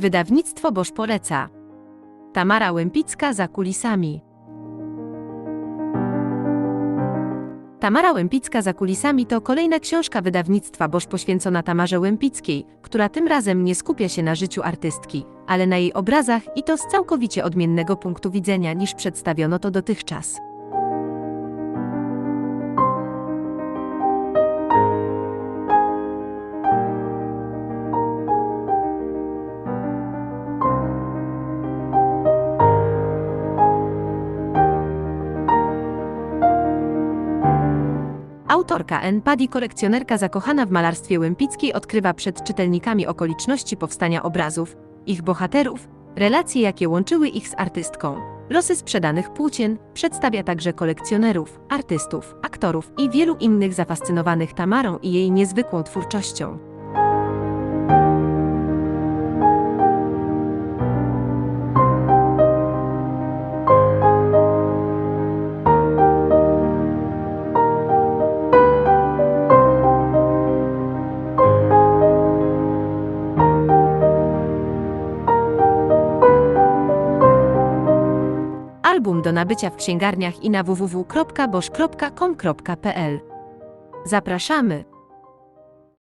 Wydawnictwo Boż poleca. Tamara Łępicka za kulisami. Tamara Łępicka za kulisami to kolejna książka wydawnictwa Boż poświęcona Tamarze Łępickiej, która tym razem nie skupia się na życiu artystki, ale na jej obrazach i to z całkowicie odmiennego punktu widzenia niż przedstawiono to dotychczas. Autorka N. Paddy, kolekcjonerka zakochana w malarstwie Łępickiej, odkrywa przed czytelnikami okoliczności powstania obrazów, ich bohaterów, relacje, jakie łączyły ich z artystką, losy sprzedanych płócien, przedstawia także kolekcjonerów, artystów, aktorów i wielu innych zafascynowanych Tamarą i jej niezwykłą twórczością. Album do nabycia w księgarniach i na www.boż.com.pl. Zapraszamy!